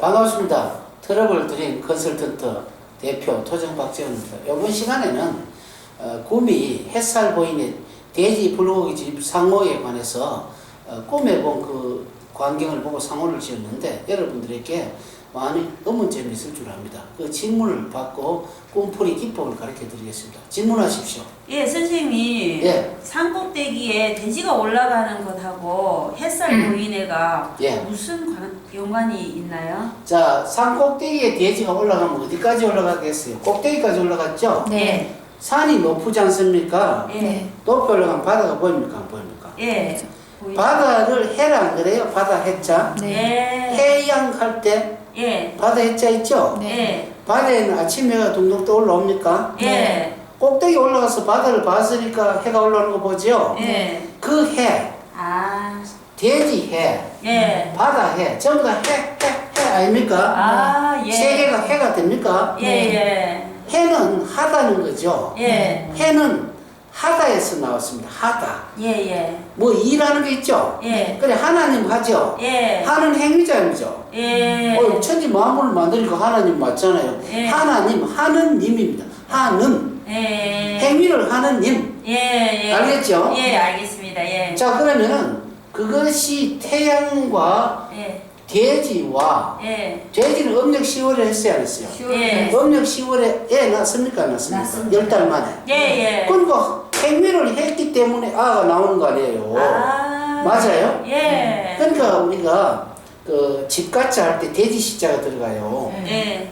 반갑습니다. 트러블 드림 컨설턴트 대표 토정 박재훈입니다. 이번 시간에는 어, 구미 햇살 보이는 돼지 불고기 집 상호에 관해서 어, 꿈에 본 그 광경을 보고 상호를 지었는데 여러분들에게 많은 의문점이 있을 줄 압니다. 그 질문을 받고 꿈풀이 기법을 가르쳐 드리겠습니다. 질문하십시오. 예, 선생님. 예. 산꼭대기에 돼지가 올라가는 것하고 햇살 보이는 애가 예. 무슨 관, 연관이 있나요? 자, 산 꼭대기에 돼지가 올라가면 어디까지 올라가겠어요? 꼭대기까지 올라갔죠? 네. 산이 높지 않습니까? 예. 네. 높이 올라가면 바다가 보입니까? 안 보입니까? 예. 보이- 바다를 해라 그래요? 바다 해자. 네. 예. 해양 할 때 예. 바다 해자 있죠? 네. 바다에는 아침 해가 둥둥 떠 올라옵니까? 예. 예. 꼭대기 올라가서 바다를 봤으니까 해가 올라오는 거 보죠? 예. 그 해, 아. 돼지 해, 예. 바다 해, 전부 다 해, 해, 해 아닙니까? 아, 예. 세 개가 해가 됩니까? 예, 예. 해는 하다는 거죠. 예. 해는 하다에서 나왔습니다. 하다. 예, 예. 뭐 일하는 게 있죠. 예. 그래 하나님 하죠. 예. 하는 행위자이죠. 예. 어, 천지 만물을 만드니까 하나님 맞잖아요. 예. 하나님 하는 님입니다. 하는 예. 행위를 하는 님. 예, 예. 알겠죠? 예, 알겠습니다. 예. 자 그러면은 그것이 태양과 예. 돼지와 예. 돼지는 음력 10월에 했어요 안 했어요? 예. 음력 10월에 애 낳습니까 안 낳습니까? 열 달 만에. 예, 예. 그러니까 행위를 했기 때문에 아가 나오는 거 아니에요. 아. 맞아요? 예. 그러니까 우리가 그 집가짜 할 때 돼지 시자가 들어가요. 예.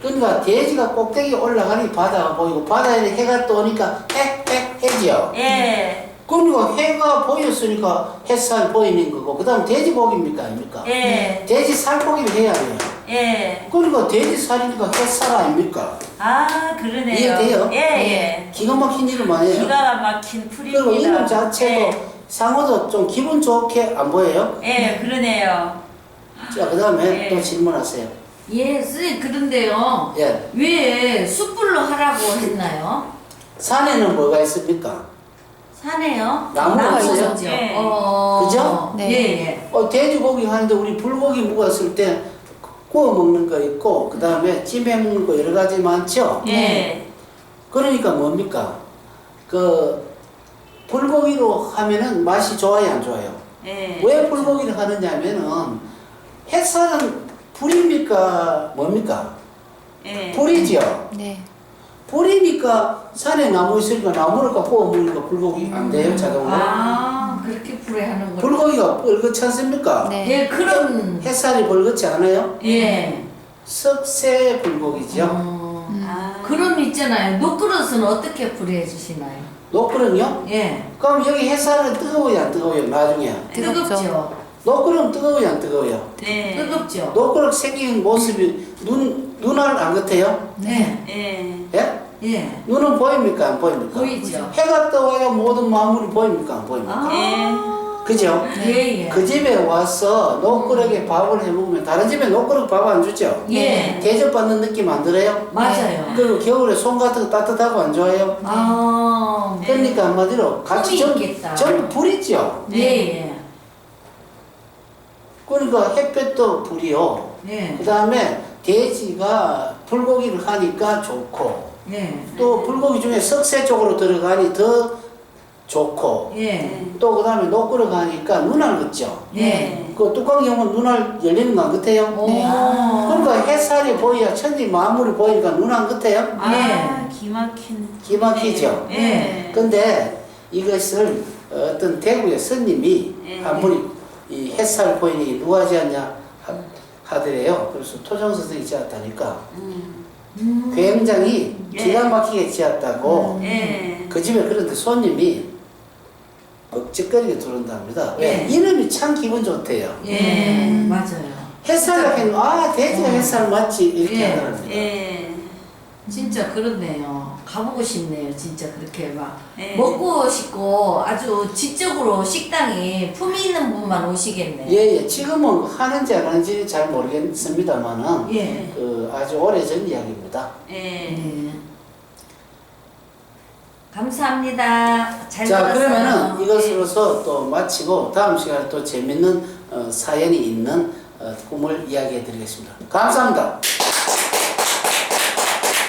그러니까 돼지가 꼭대기 올라가니 바다가 보이고 바다에 해가 떠오니까 해, 해, 해지요. 예. 그러니까 해가 보였으니까 햇살 보이는 거고 그 다음 돼지 고기입니까 아닙니까? 예. 돼지 살고기를 해야 돼요. 예. 그러니까 돼지 살이니까 햇살 아닙니까? 아, 그러네요. 이해돼요? 예, 예. 기가 막힌 이름 아니에요? 기가 막힌 풀입니다. 그리고 이름 자체도 상어도 좀 기분 좋게 안 보여요? 예, 예, 그러네요. 자, 그 다음에 예. 또 질문하세요. 예, 선생님 그런데요. 예. 왜 숯불로 하라고 했나요? 산에는 뭐가 있습니까? 사네요. 나무가 있죠. 있어요? 예. 어. 그죠? 네. 예, 예. 어, 돼지고기 하는데 우리 불고기 묵었을 때 구워 먹는 거 있고 그 다음에 찜해 먹는 거 여러 가지 많죠? 예. 그러니까 뭡니까? 그 불고기로 하면은 맛이 좋아요 안 좋아요? 예. 왜 불고기를 하느냐면은 햇살은 불입니까 뭡니까? 예. 불이죠. 네. 불이니까 산에 나무 있으니까 나무를 구워 먹으니까 불고기 안 돼요 자동으로. 아, 그렇게 불에 하는 거. 불고기가 벌겋지 않습니까? 네. 예, 그런. 햇살이 벌겋지 않아요? 예. 석쇠 불고기죠. 어. 아. 그럼 있잖아요. 녹그릇은 어떻게 불에 해주시나요? 녹그릇요? 예. 그럼 여기 햇살은 뜨거워요 안 뜨거워요 나중에? 뜨겁죠. 뜨겁죠. 녹그릇 뜨거워요 안 뜨거워요? 네. 뜨겁죠. 녹그릇 생긴 모습이 눈, 눈알 안 같아요? 네. 예. 예? 예. 눈은 보입니까 안 보입니까? 보이죠. 해가 떠와야 모든 만물이 보입니까 안 보입니까? 아. 그죠? 예, 예. 그 집에 와서 녹그릇에 밥을 해 먹으면 다른 집에 녹그릇 밥안 주죠? 예. 대접받는 느낌 안 들어요? 맞아요. 그리고 겨울에 손 같은 거 따뜻하고 안 좋아요? 아. 네. 그러니까 한마디로 같이 꿈이 전, 있겠다. 전부 불이죠? 예, 예. 그러니까 햇볕도 불이요. 예. 그 다음에 돼지가 불고기를 하니까 좋고 예. 또 불고기 중에 석쇠 쪽으로 들어가니 더 좋고 예. 또 그 다음에 녹그릇 가니까 눈알 같죠? 예. 그 뚜껑 열면 눈알 열리는 거 안 같아요? 오. 그러니까 햇살이 보여야 천지 만물이 보이니까 눈 안 같아요? 아, 기막힌. 기막히죠? 예. 근데 이것을 어떤 대구의 스님이 예. 한 분이 이 햇살 보이는 게 누가 지었냐 하- 하더래요. 그래서 토종 선생이 지었다니까 음. 음. 굉장히 예. 기가 막히게 지었다고 예. 그 집에 그런데 손님이 억지거리게 들어온답니다. 왜? 예. 이름이 참 기분 좋대요. 예. 음. 맞아요. 햇살 하면 아 돼지가 음. 햇살 맞지 이렇게 예. 하더랍니다. 예. 진짜 그렇네요. 가보고 싶네요. 진짜 그렇게 막 예. 먹고 싶고 아주 지적으로 식당이 품이 있는 분만 오시겠네. 예예 지금은 하는지 안 하는지 잘 모르겠습니다만은 예. 그 아주 오래전 이야기입니다. 예. 예. 감사합니다. 잘 자 들었어요. 그러면은 이것으로서 또 마치고 다음 시간에 또 재밌는 어, 사연이 있는 어, 품을 이야기해 드리겠습니다. 감사합니다.